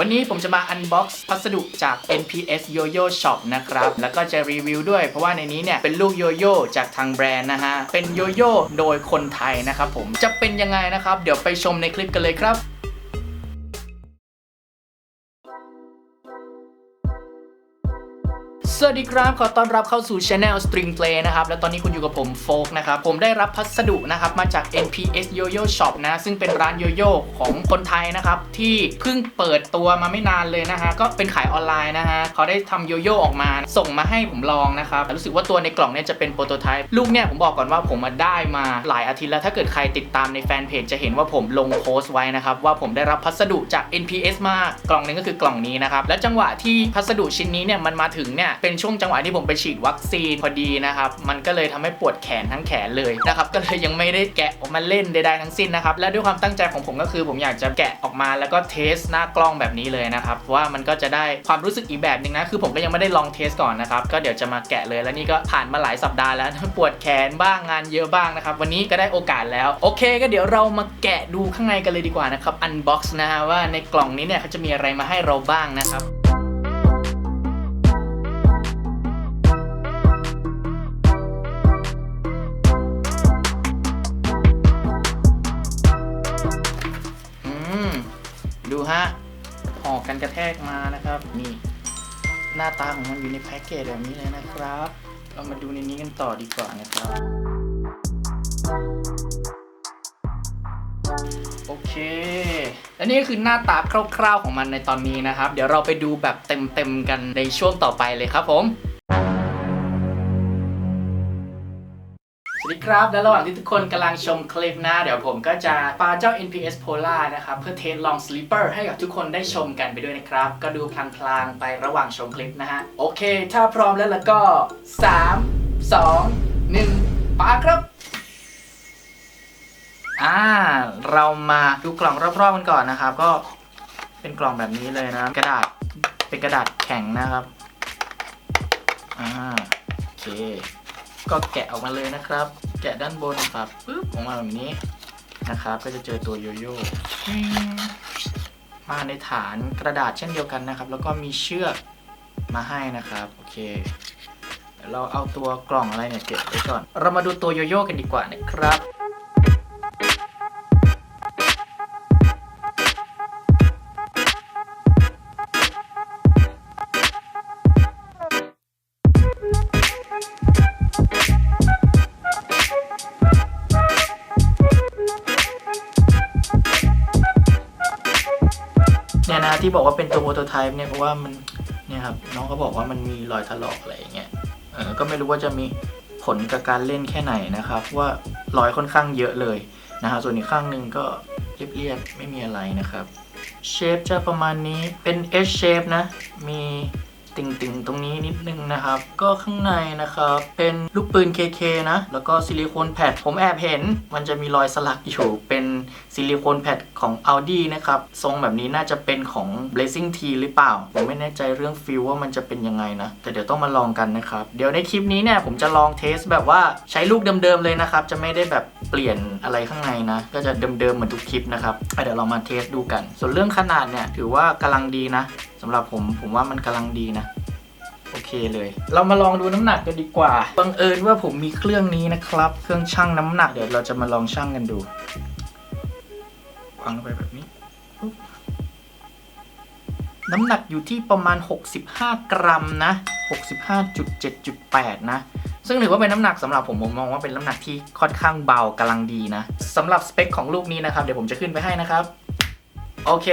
วันนี้ผมจะมาอันบ็อกซ์พัสดุจาก NPS Yoyo Shop นะครับ แล้วก็จะรีวิวด้วยเพราะว่าในนี้เนี่ย เป็นลูกโยโย่จากทางแบรนด์นะฮะ เป็นโยโย่โดยคนไทยนะครับผมจะเป็นยังไงนะครับ เดี๋ยวไปชมในคลิปกันเลยครับ สวัสดีครับ ขอต้อนรับเข้าสู่ Channel String Play นะครับ และตอนนี้คุณอยู่กับผมโฟกนะครับ ผมได้รับพัสดุนะครับ มาจาก NPS Yoyo Shop นะ ซึ่งเป็นร้านโยโย่ของคนไทยนะครับ ที่เพิ่งเปิดตัวมาไม่นานเลยนะฮะ ก็เป็นขายออนไลน์นะฮะ เขาได้ทำโยโย่ออกมา ส่งมาให้ผมลองนะครับแต่รู้สึกว่าตัวในกล่องเนี่ยจะเป็นโปรโตไทป์ ลูกเนี่ยผมบอกก่อนว่าผมมาได้มาหลายอาทิตย์แล้ว ถ้าเกิดใครติดตามในแฟนเพจจะเห็นว่าผมลงโพสต์ไว้นะครับว่าผมได้รับพัสดุจาก NPS มากล่องนึงก็คือกล่องนี้นะครับ และจังหวะที่พัสดุชิ้นนี้เนี่ยมันมาถึงเนี่ยเป็น็นช่วงจังหวะที่ผมไปฉีดวัคซีนพอดีนะครับ มันก็เลยทำให้ปวดแขนทั้งแขนเลยนะครับ ก็เลยยังไม่ได้แกะออกมาเล่นใดๆทั้งสิ้นนะครับ และด้วยความตั้งใจของผมก็คือผมอยากจะแกะออกมาแล้วก็เทสหน้ากล้องแบบนี้เลยนะครับเพราะว่ามันก็จะได้ความรู้สึกอีกแบบหนึ่งนะ คือผมก็ยังไม่ได้ลองเทสก่อนนะครับก็เดี๋ยวจะมาแกะเลยแล้วนี่ก็ผ่านมาหลายสัปดาห์แล้วปวดแขนบ้างงานเยอะบ้างนะครับวันนี้ก็ได้โอกาสแล้ว โอเค ก็เดี๋ยวเรามาแกะดูข้างในกันเลยดีกว่านะครับอันบ็อกซ์นะฮะว่าในกล่องนี้เนี่ยเขาจะมีอะไรมาให้เราบ้างนะครับ ดูฮะห่อกันกระแทกมานะครับ นี่ หน้าตาของมันอยู่ในแพ็กเกจแบบนี้เลยนะครับ เรามาดูในนี้กันต่อดีกว่านะครับ โอเคและนี่ก็คือหน้าตาคร่าวๆของมันในตอนนี้นะครับ เดี๋ยวเราไปดูแบบเต็มๆกันในช่วงต่อไปเลยครับผม ดีครับ และระหว่างที่ทุกคนกำลังชมคลิปนะ เดี๋ยวผมก็จะปาเจ้า NPS Polar นะครับ เพื่อเทสลอง Sleeper ให้กับทุกคนได้ชมกันไปด้วยนะครับ ก็ดูพลางๆ ไประหว่างชมคลิปนะฮะ โอเค ถ้าพร้อมแล้วแล้วก็ 3 2 1ปาครับ อ่า เรามาดูกล่องรอบๆกันก่อนนะครับ ก็เป็นกล่องแบบนี้เลยนะ กระดาษเป็นกระดาษแข็งนะครับ อ่า โอเค ก็แกะออกมาเลยนะครับ แกะด้านบนครับปึ๊บออกมาแบบนี้นะครับ ก็จะเจอตัวโยโย่มาในฐานกระดาษเช่นเดียวกันนะครับ แล้วก็มีเชือกมาให้นะครับ โอเคเราเอาตัวกล่องอะไรเนี่ยเก็บไว้ก่อน เรามาดูตัวโยโย่กันดีกว่านะครับ ที่บอกว่าเป็นตัวโปรโตไทป์เนี่ยเพราะว่ามันเนี่ยครับน้องเขาบอกว่ามันมีรอยถลอกอะไรอย่างเงี้ยเออก็ไม่รู้ว่าจะมีผลกับการเล่นแค่ไหนนะครับ ว่ารอยค่อนข้างเยอะเลยนะฮะส่วนอีกข้างหนึ่งก็เรียบๆไม่มีอะไรนะครับเชฟจะประมาณนี้เป็น S shape นะ มี ติ่งๆ ตรงนี้นิดนึงนะครับ ก็ข้างในนะครับ เป็นลูกปืน KK นะ แล้วก็ซิลิโคนแพดผมแอบเห็น มันจะมีรอยสลักอยู่เป็นซิลิโคนแพดของ Audi นะครับ ทรงแบบนี้น่าจะเป็นของ Blazing T หรือเปล่า ผมไม่แน่ใจเรื่องฟิลว่ามันจะเป็นยังไงนะ แต่เดี๋ยวต้องมาลองกันนะครับ เดี๋ยวในคลิปนี้เนี่ยผมจะลองเทสแบบว่าใช้ลูกเดิมๆเลยนะครับ จะไม่ได้แบบเปลี่ยนอะไรข้างในนะ ก็จะเดิมๆเหมือนทุกคลิปนะครับเดี๋ยวเรามาเทสดูกัน ส่วนเรื่องขนาดเนี่ยถือว่ากำลังดีนะสำหรับผมผมว่ามันกำลังดีนะ โอเคเลย เรามาลองดูน้ำหนักกันดีกว่าบังเอิญว่าผมมีเครื่องนี้นะครับ เครื่องชั่งน้ำหนักเดี๋ยวเราจะมาลองชั่งกันดูวางลงไปแบบนี้ น้ำหนักอยู่ที่ประมาณ 65 กรัมนะ 65.7.8 นะ ซึ่งถือว่าเป็นน้ำหนักสำหรับผมผมมองว่าเป็นน้ำหนักที่ค่อนข้างเบากำลังดีนะสำหรับสเปคของลูกนี้นะครับ เดี๋ยวผมจะขึ้นไปให้นะครับ โอเค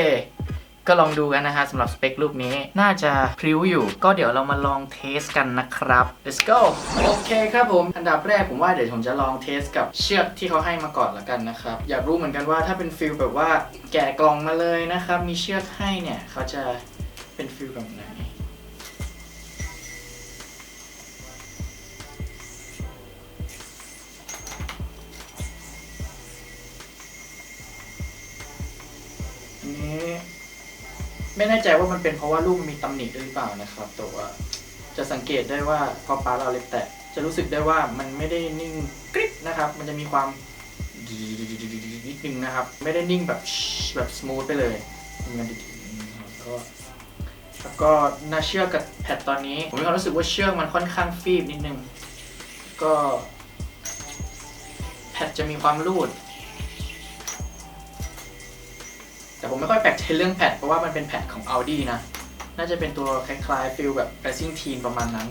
ก็ลองดูกันนะฮะสำหรับสเปคลูกนี้น่าจะพริ้วอยู่ ก็เดี๋ยวเรามาลองเทสกันนะครับ let's go โอเคครับผม อันดับแรกผมว่าเดี๋ยวผมจะลองเทสกับเชือกที่เขาให้มาก่อนละกันนะครับ อยากรู้เหมือนกันว่าถ้าเป็นฟิลแบบว่าแกะกล่องมาเลยนะครับ มีเชือกให้เนี่ยเขาจะเป็นฟิลแบบไหนอันนี้ ไม่แน่ใจว่ามันเป็นเพราะว่าลูกมันมีตำหนิด้วยหรือเปล่านะครับ แต่ว่าจะสังเกตได้ว่าพอปลาเราเล็บแตะจะรู้สึกได้ว่ามันไม่ได้นิ่งกริบนะครับ มันจะมีความนิดนึงนะครับ ไม่ได้นิ่งแบบแบบสมูทไปเลยมันก็แล้วก็น่าเชือกกับแพดตอนนี้ ผมมีความรู้สึกว่าเชือกมันค่อนข้างฟีบนิดนึง ก็แพดจะมีความรูด แต่ผมไม่ค่อยแปลกใจเรื่องแพดเพราะว่ามันเป็นแพดของ Audi นะ น่าจะเป็นตัวคล้ายๆฟิลแบบ racing team ประมาณนั้น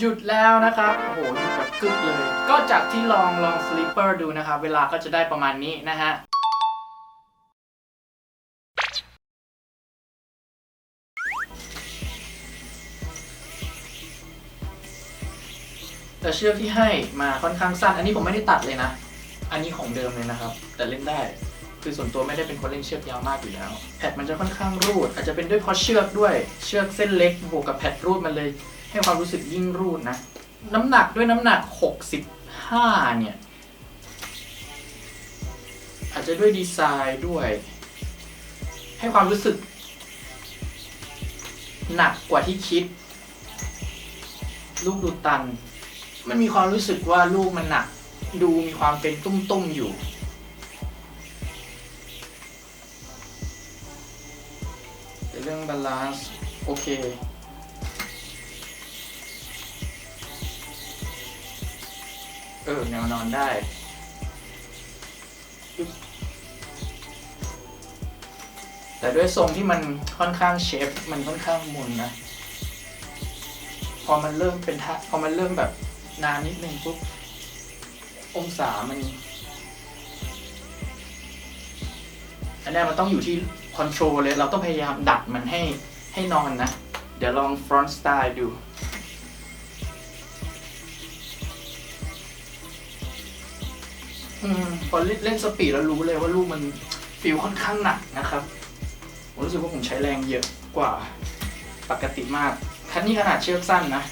หยุดแล้วนะครับ โอ้โหหยุดแบบกึกเลย ก็จากที่ลองลองสลิปเปอร์ดูนะครับ เวลาก็จะได้ประมาณนี้นะฮะ แต่เชือกที่ให้มาค่อนข้างสั้น อันนี้ผมไม่ได้ตัดเลยนะ อันนี้ของเดิมเลยนะครับ แต่เล่นได้ คือส่วนตัวไม่ได้เป็นคนเล่นเชือกยาวมากอยู่แล้ว แพดมันจะค่อนข้างรูด อาจจะเป็นด้วยเพราะเชือกด้วย เชือกเส้นเล็กบวกกับแพดรูดมันเลย ให้ความรู้สึกยิ่งรูดนะ น้ำหนักด้วยน้ำหนัก 65 เนี่ย อาจจะด้วยดีไซน์ด้วย ให้ความรู้สึก หนักกว่าที่คิด ลูกดูตัน มันมีความรู้สึกว่าลูกมันหนัก ดูมีความเป็นตุ้มๆอยู่ เรื่องบาลานซ์โอเคเออแนวนอนได้ แต่ด้วยทรงที่มันค่อนข้างเชฟมันค่อนข้างมุนนะ พอมันเริ่มเป็นท่าพอมันเริ่มแบบ นานนิดนึงปุ๊บองศามันอันนี้มันต้องอยู่ที่คอนโทรลเลย เราต้องพยายามดัดมันให้ให้นอนนะ เดี๋ยวลองฟรอนต์สไตล์ดูอืมพอเล่นเล่นสปีดแล้วรู้เลยว่าลูกมันฟิลค่อนข้างหนักนะครับ ผมรู้สึกว่าผมใช้แรงเยอะกว่าปกติมากคันนี้ขนาดเชือกสั้นนะ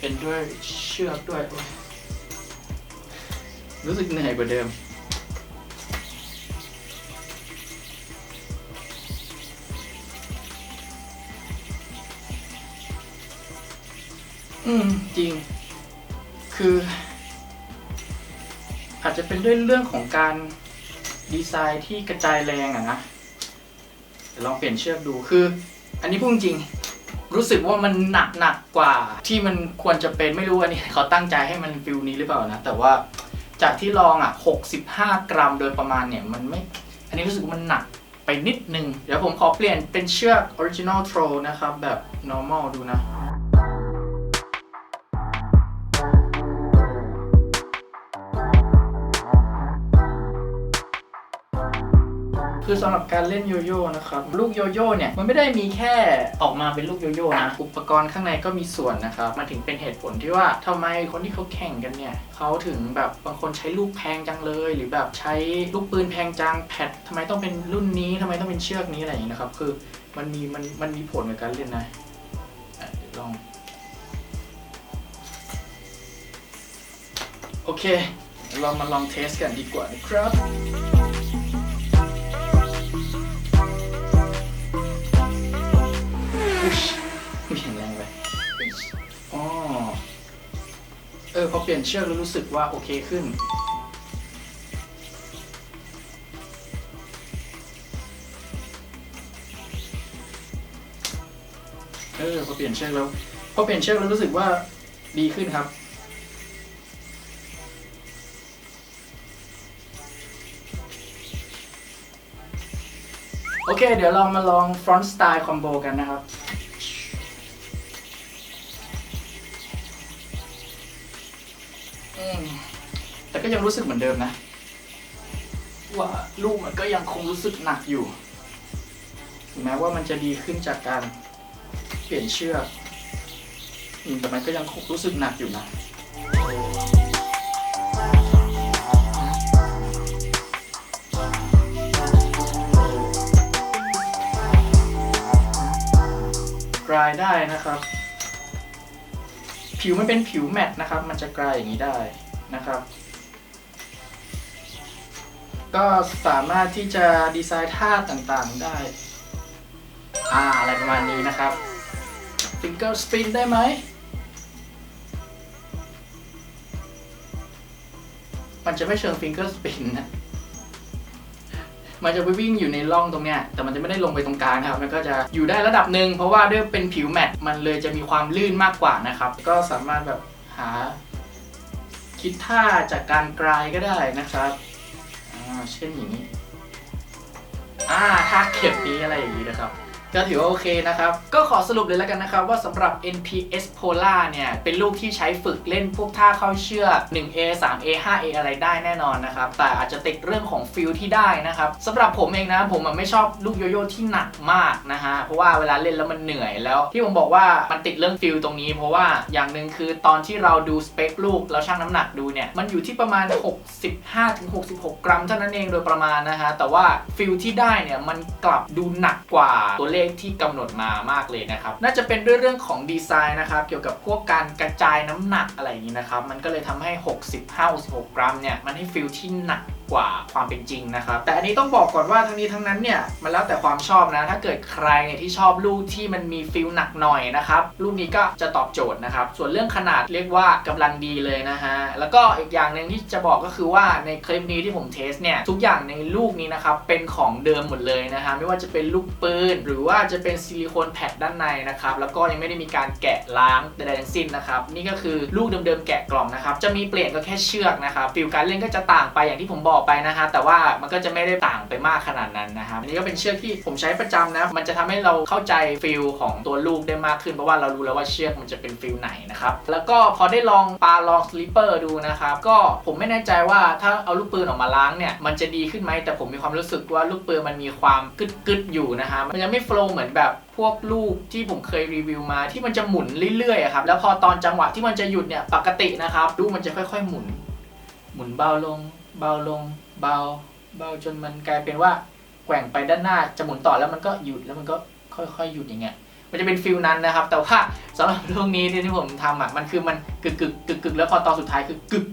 เป็นด้วยเชือกด้วยโอ๊ยรู้สึกเหนื่อยกว่าเดิม อืม จริง คือ อาจจะเป็นด้วยเรื่องของการดีไซน์ที่กระจายแรงอะนะเดี๋ยวลองเปลี่ยนเชือกดูคือ อันนี้พูดจริง รู้สึกว่ามันหนักหนักกว่า ที่มันควรจะเป็นไม่รู้อันนี้เขาตั้งใจให้มันฟิลนี้หรือเปล่านะ แต่ว่าจากที่ลองอะ 65 กรัมโดยประมาณเนี่ยมันไม่ อันนี้รู้สึกว่ามันหนักไปนิดนึง เดี๋ยวผมขอเปลี่ยนเป็นเชือก original throw นะครับ แบบ normal ดูนะ คือสำหรับการเล่นโยโย่นะครับลูกโยโย่เนี่ยมันไม่ได้มีแค่ออกมาเป็นลูกโยโย่นะอุปกรณ์ข้างในก็มีส่วนนะครับมันถึงเป็นเหตุผลที่ว่าทำไมคนที่เขาแข่งกันเนี่ยเขาถึงแบบบางคนใช้ลูกแพงจังเลย หรือแบบใช้ลูกปืนแพงจังแพดทำไมต้องเป็นรุ่นนี้ทำไมต้องเป็นเชือกนี้อะไรอย่างนี้นะครับคือมันมีมันมันมีผลกับการเล่นนะเดี๋ยวลองโอเค เรามาลองเทสกันดีกว่านะครับ เปลี่ยนเชือกแล้วรู้สึกว่าโอเคขึ้น เออพอเปลี่ยนเชือกแล้วพอเปลี่ยนเชือกแล้วรู้สึกว่าดีขึ้นครับโอเค เดี๋ยวเรามาลอง front style combo กันนะครับ ก็ยังรู้สึกเหมือนเดิมนะ ว่าลูกมันก็ยังคงรู้สึกหนักอยู่ถึงแม้ว่ามันจะดีขึ้นจากการเปลี่ยนเชือกแต่มันก็ยังคงรู้สึกหนักอยู่นะกลายได้นะครับ ผิวมันเป็นผิวแมตต์นะครับ มันจะกลายอย่างนี้ได้นะครับ ก็สามารถที่จะดีไซน์ท่าต่างๆได้ อ่าอะไรประมาณนี้นะครับฟิงเกอร์สปินได้ไหม มันจะไม่เชิงฟิงเกอร์สปินนะ มันจะไปวิ่งอยู่ในร่องตรงเนี้ย แต่มันจะไม่ได้ลงไปตรงกลางนะครับ มันก็จะอยู่ได้ระดับหนึ่ง เพราะว่าด้วยเป็นผิวแมตต์มันเลยจะมีความลื่นมากกว่านะครับ ก็สามารถแบบหาคิดท่าจากการกลายก็ได้นะครับ เช่นอย่างนี้ อ่าท่าเข็บนี้อะไรอย่างนี้นะครับ ก็ถือว่าโอเคนะครับ ก็ขอสรุปเลยแล้วกันนะครับ ว่าสำหรับ NPS Polar เนี่ย เป็นลูกที่ใช้ฝึกเล่นพวกท่าเข้าเชือก 1A 3A 5A อะไรได้แน่นอนนะครับ แต่อาจจะติดเรื่องของฟิลที่ได้นะครับสำหรับผมเองนะ ผมไม่ชอบลูกโยโย่ที่หนักมากนะฮะ เพราะว่าเวลาเล่นแล้วมันเหนื่อยแล้ว ที่ผมบอกว่ามันติดเรื่องฟิลตรงนี้ เพราะว่าอย่างหนึ่งคือตอนที่เราดูสเปคลูกแล้วชั่งน้ำหนักดูเนี่ย มันอยู่ที่ประมาณ 65-66 กรัมเท่านั้นเองโดยประมาณนะฮะแต่ว่าฟิลที่ได้เนี่ยมันกลับดูหนักกว่าตัวเลขที่กำหนดมามากเลยนะครับ น่าจะเป็นด้วยเรื่องของดีไซน์นะครับ เกี่ยวกับพวกการกระจายน้ำหนักอะไรอย่างนี้นะครับ มันก็เลยทำให้ 65-66 กรัมเนี่ย มันให้ฟิลที่หนัก กว่าความเป็นจริงนะครับ แต่อันนี้ต้องบอกก่อนว่าทั้งนี้ทั้งนั้นเนี่ยมันแล้วแต่ความชอบนะ ถ้าเกิดใครเนี่ยที่ชอบลูกที่มันมีฟิลหนักหน่อยนะครับลูกนี้ก็จะตอบโจทย์นะครับ ส่วนเรื่องขนาดเรียกว่ากำลังดีเลยนะฮะแล้วก็อีกอย่างหนึ่งที่จะบอกก็คือว่าในคลิปนี้ที่ผมเทสเนี่ยทุกอย่างในลูกนี้นะครับเป็นของเดิมหมดเลยนะฮะไม่ว่าจะเป็นลูกปืน หรือว่าจะเป็นซิลิโคนแพดด้านในนะครับแล้วก็ยังไม่ได้มีการแกะล้างใดๆทั้งสิ้นนะครับนี่ก็คือลูกเดิมๆแกะกล่องนะครับจะมีเปลี่ยนก็แค่เชือกนะครับฟิลการเล่นก็จะต่างไปอย่างที่ผมบอกไปนะฮะแต่ว่ามันก็จะไม่ได้ต่างไปมากขนาดนั้นนะครับอันนี้ก็เป็นเชือกที่ผมใช้ประจำนะ มันจะทำให้เราเข้าใจฟิลของตัวลูกได้มากขึ้นเพราะว่าเรารู้แล้วว่าเชือกมันจะเป็นฟิลไหนนะครับแล้วก็พอได้ลองปาลองสลิปเปอร์ดูนะครับก็ผมไม่แน่ใจว่าถ้าเอาลูกปืนออกมาล้างเนี่ยมันจะดีขึ้นไหมแต่ผมมีความรู้สึกว่าลูกปืนมันมีความกึดกึดอยู่นะฮะมันยังไม่โฟล์เหมือนแบบพวกลูกที่ผมเคยรีวิวมาที่มันจะหมุนเรื่อยๆครับแล้วพอตอนจังหวะที่มันจะหยุดเนี่ยปกตินะครับลูกมันจะค่อย ๆ หมุน หมุนเบาลง เบาลงเบาเบาจนมันกลายเป็นว่าแกว่งไปด้านหน้าจะหมุนต่อแล้วมันก็หยุดแล้วมันก็ค่อยๆหยุดอย่างเงี้ยมันจะเป็นฟิลนั้นนะครับ แต่ว่าสำหรับเรื่องนี้ที่ผมทำอะมันคือมันกึกกึกกึกกึกแล้วพอตอนสุดท้ายคือกึก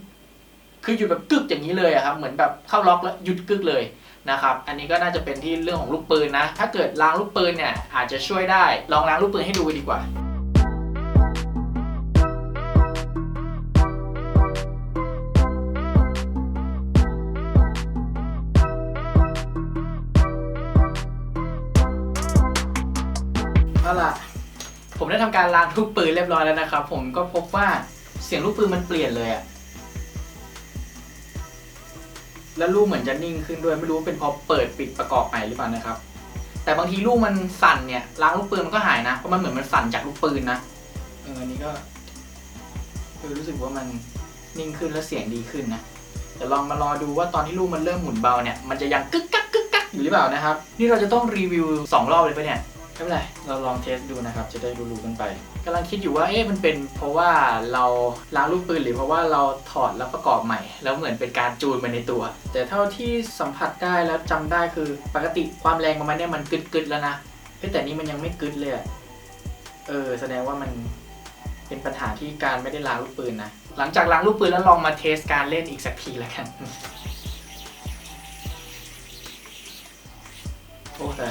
คือหยุดแบบกึกอย่างนี้เลยอะครับเหมือนแบบเข้าล็อกแล้วหยุดกึกเลยนะครับอันนี้ก็น่าจะเป็นที่เรื่องของลูกปืนนะ ถ้าเกิดล้างลูกปืนเนี่ยอาจจะช่วยได้ลองล้างลูกปืนให้ดูดีกว่า ผมได้ทำการล้างลูกปืนเรียบร้อยแล้วนะครับ ผมก็พบว่าเสียงลูกปืนมันเปลี่ยนเลยอะแล้วลูกเหมือนจะนิ่งขึ้นด้วยไม่รู้เป็นเพราะเปิดปิดประกอบใหม่หรือเปล่านะครับ แต่บางทีลูกมันสั่นเนี่ยล้างลูกปืนมันก็หายนะเพราะมันเหมือนมันสั่นจากลูกปืนนะเอออันนี้ก็คือรู้สึกว่ามันนิ่งขึ้นและเสียงดีขึ้นนะแต่ลองมารอดูว่าตอนที่ลูกมันเริ่มหมุนเบาเนี่ยมันจะยังกึกกักกึกกักอยู่หรือเปล่านะครับ นี่เราจะต้องรีวิวสองรอบเลยปะเนี่ย ไม่เป็นไร เราลองเทสดูนะครับ จะได้รู้ๆกันไปกำลังคิดอยู่ว่า เอ๊ะ มันเป็นเพราะว่าเราล้างลูกปืนหรือเพราะว่าเราถอดแล้วประกอบใหม่ แล้วเหมือนเป็นการจูนมาในตัว แต่เท่าที่สัมผัสได้แล้วจำได้คือ ปกติความแรงประมาณเนี้ยมันกึดๆแล้วนะ แต่นี่มันยังไม่กึดเลย เออ แสดงว่ามันเป็นปัญหาที่การไม่ได้ล้างลูกปืนนะ หลังจากล้างลูกปืนแล้วลองมาเทสการเล่นอีกสักทีแล้วกัน โอ้แต่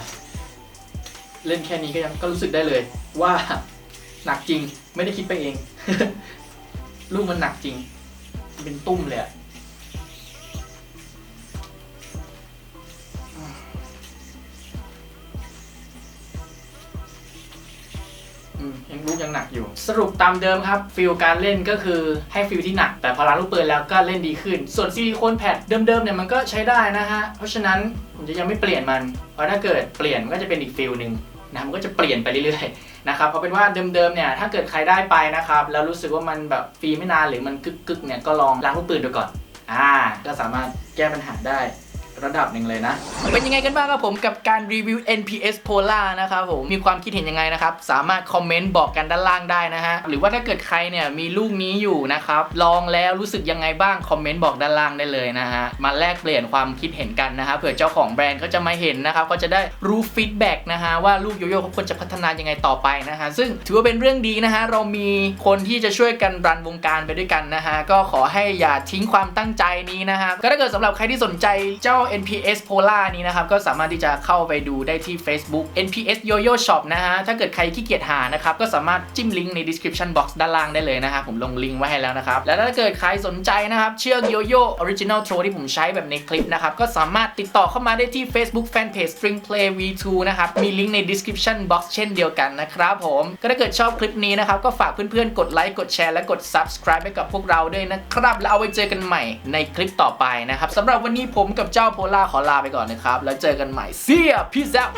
เล่นแค่นี้ก็ยังก็รู้สึกได้เลย ว่าหนักจริงไม่ได้คิดไปเอง ลูกมันหนักจริง เป็นตุ้มเลยอะอืมยังลูกยังหนักอยู่ สรุปตามเดิมครับฟิลการเล่นก็คือให้ฟิลที่หนัก แต่พอล้างลูกปืนแล้วก็เล่นดีขึ้น ส่วนซิลิโคนแพดเดิมๆเนี่ยมันก็ใช้ได้นะฮะ เพราะฉะนั้นผมจะยังไม่เปลี่ยนมัน เพราะถ้าเกิดเปลี่ยนมันก็จะเป็นอีกฟิลหนึ่ง นะมันก็จะเปลี่ยนไปเรื่อยๆนะครับเอาเป็นว่าเดิมๆเนี่ยถ้าเกิดใครได้ไปนะครับแล้วรู้สึกว่ามันแบบฟรีไม่นานหรือมันกึกๆเนี่ยก็ลองล้างลูกปืนดูก่อนอ่าก็สามารถแก้ปัญหาได้ ระดับหนึ่งเลยนะ เป็นยังไงกันบ้างครับผมกับการรีวิว NPS Polar นะครับผมมีความคิดเห็นยังไงนะครับ สามารถคอมเมนต์บอกกันด้านล่างได้นะฮะ หรือว่าถ้าเกิดใครเนี่ยมีลูกนี้อยู่นะครับ ลองแล้วรู้สึกยังไงบ้าง คอมเมนต์บอกด้านล่างได้เลยนะฮะ มาแลกเปลี่ยนความคิดเห็นกันนะฮะเผื่อเจ้าของแบรนด์เขาจะมาเห็นนะครับเขาจะได้รู้ฟีดแบ็กนะฮะว่าลูกโยโย่เขาควรจะพัฒนายังไงต่อไปนะฮะซึ่งถือว่าเป็นเรื่องดีนะฮะเรามีคนที่จะช่วยกันรันวงการไปด้วยกันนะฮะก็ขอให้อย่าทิ้งความตั้งใจนี้นะฮะก็ถ้าเกิดสำหรับใครที่สนใจเจ้า NPS Polar นี้นะครับ ก็สามารถที่จะเข้าไปดูได้ที่ Facebook NPS Yoyo Shop นะฮะ ถ้าเกิดใครขี้เกียจหานะครับ ก็สามารถจิ้มลิงก์ใน description box ด้านล่างได้เลยนะครับ ผมลงลิงก์ไว้ให้แล้วนะครับ แล้วถ้าเกิดใครสนใจนะครับ เชือก Yoyo Original Throw ที่ผมใช้แบบในคลิปนะครับ ก็สามารถติดต่อเข้ามาได้ที่ Facebook Fanpage String Play V2 นะครับ มีลิงก์ใน description box เช่นเดียวกันนะครับผม ก็ถ้าเกิดชอบคลิปนี้นะครับ ก็ฝากเพื่อนๆ กดไลค์ กดแชร์ และกด subscribe ให้กับพวกเราด้วยนะครับ แล้วเอาไว้เจอกันใหม่ในคลิปต่อไปนะครับสำหรับวันนี้ผมกับเจ้าโคล่าขอลาไปก่อนนะครับ แล้วเจอกันใหม่เสียพี่แซว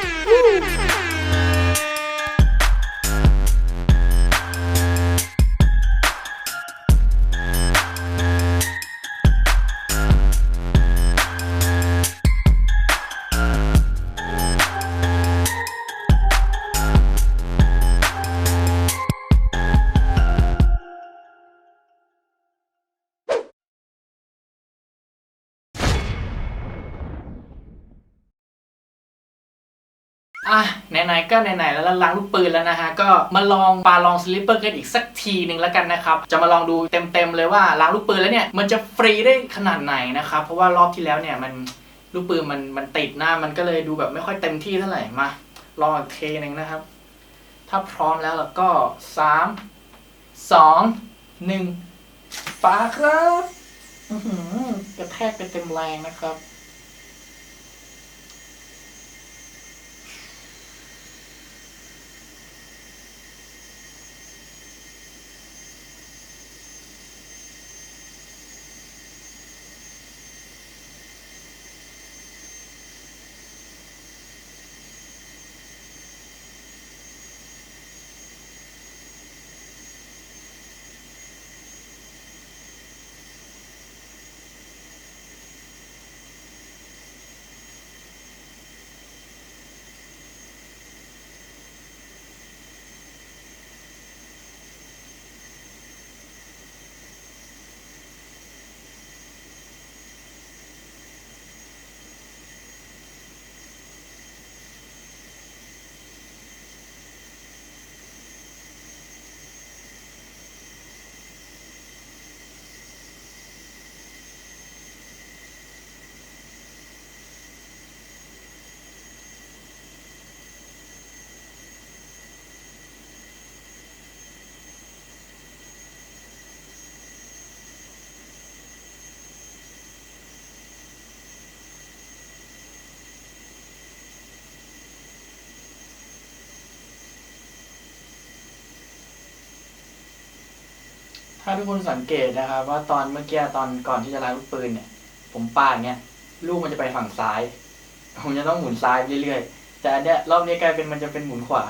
อะไหนๆก็ไหนๆแล้วล้างลูกปืนแล้วนะฮะก็มาลองปาลองสลิปเปอร์กันอีกสักทีหนึ่งแล้วกันนะครับจะมาลองดูเต็มๆเลยว่าล้างลูกปืนแล้วเนี่ยมันจะฟรีได้ขนาดไหนนะครับเพราะว่ารอบที่แล้วเนี่ยมันลูกปืนมันมันติดหน้ามันก็เลยดูแบบไม่ค่อยเต็มที่เท่าไหร่มาลองอีกเทหนึงนะครับ ถ้าพร้อมแล้วแล้วก็สามสองหนึ่งปาครับกระแทกไปเต็มแรงนะครับ ถ้าทุกคนสังเกตนะครับ ว่าตอนเมื่อกี้ตอนก่อนที่จะล้างลูกปืนเนี่ย ผมปาดเนี่ยลูกมันจะไปฝั่งซ้าย ผมจะต้องหมุนซ้ายเรื่อยๆ แต่อันเนี้ยรอบนี้กลายเป็นมันจะเป็นหมุนขวา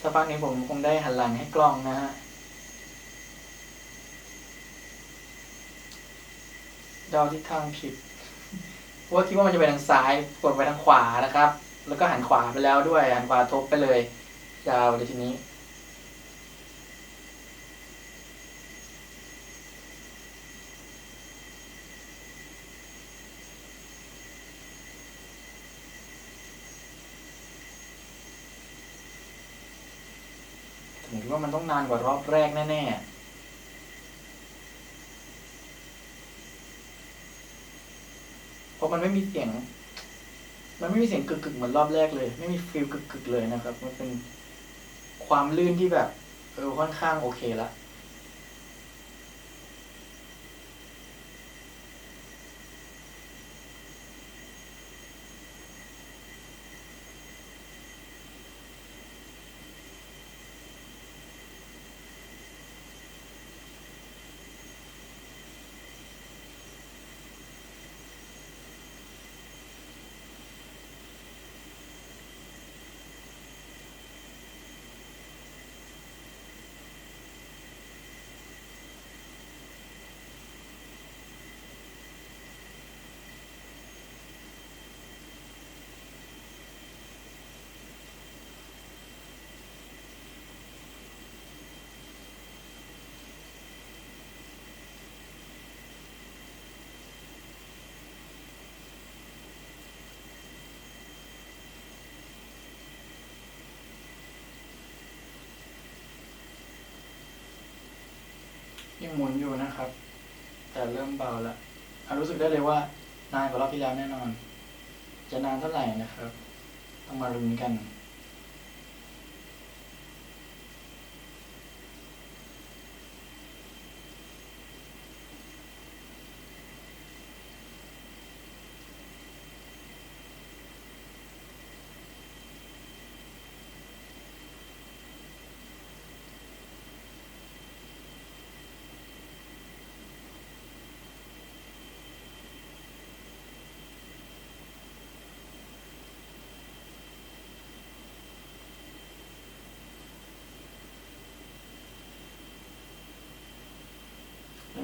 สักพักนี้ผมคงได้หันหลังให้กล้องนะฮะเดาทิศทางผิดเพราะว่าคิดว่ามันจะไปทางซ้ายกดไปทางขวานะครับ แล้วก็หันขวาไปแล้วด้วย หันขวาทบไปเลย ยาวเลยทีนี้ ผมคิดว่ามั นานกว่ารอบแรกแน่ๆเพราะมันไม่มีเสียง มันไม่มีเสียงกึกๆเหมือนรอบแรกเลย ไม่มีฟิลกึกๆเลยนะครับ มันเป็นความลื่นที่แบบ เออค่อนข้างโอเคละ ยังหมุนอยู่นะครับ แต่เริ่มเบาแล้วอะรู้สึกได้เลยว่านานกว่ารอบที่แล้วแน่นอน จะนานเท่าไหร่นะครับ ต้องมาลุ้นกัน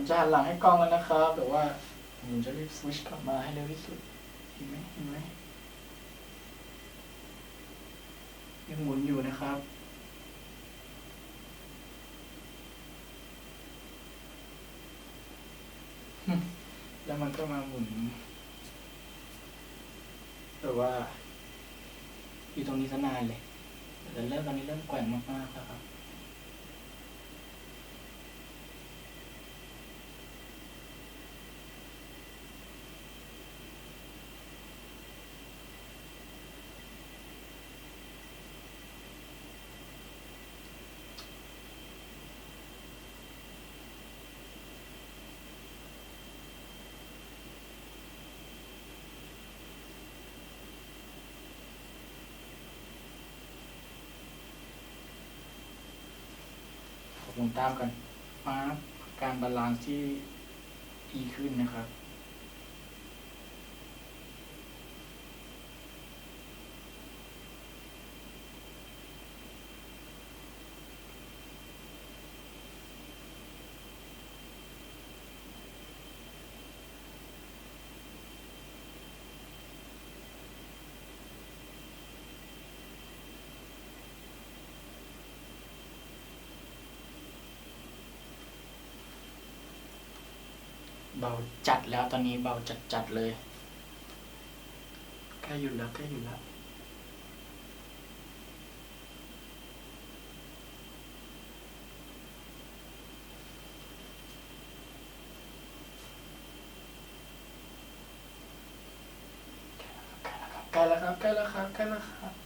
จะหันหลังให้กล้องแล้วนะครับแต่ว่าผมจะรีบสวิชกลับมาให้เร็วที่สุดเห็นไหมเห็นไหมยังหมุนอยู่นะครับแล้วมันก็มาหมุน แต่ว่า อยู่ตรงนี้ซะนานเลยแต่เริ่มตอนนี้เริ่มแกว่งมากๆแล้วครับ ขอบคุณตามกันมาการบาลานซ์ที่ดีขึ้นนะครับ เบาจัดแล้วตอนนี้เบาจัดจัดเลยใกล้หยุดแล้วใกล้หยุดแล้วใกล้แล้วครับใกล้แล้วครับใกล้แล้วครับ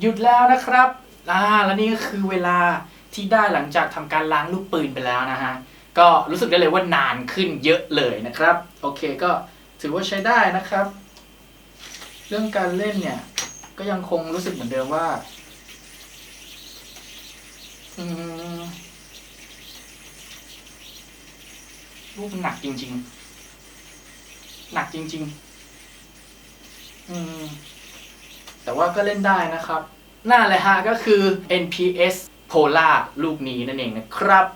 หยุดแล้วนะครับอ่าแล้วนี่ก็คือเวลาที่ได้หลังจากทำการล้างลูกปืนไปแล้วนะฮะ ก็รู้สึกได้เลยว่านานขึ้นเยอะเลยนะครับ โอเคก็ถือว่าใช้ได้นะครับ เรื่องการเล่นเนี่ย ก็ยังคงรู้สึกเหมือนเดิมว่าอืมลูกหนักจริง ๆ หนักจริง ๆ อืม แต่ว่าก็เล่นได้นะครับ หน้าเลยฮะก็คือ NPS Polar ลูกนี้นั่นเองนะครับ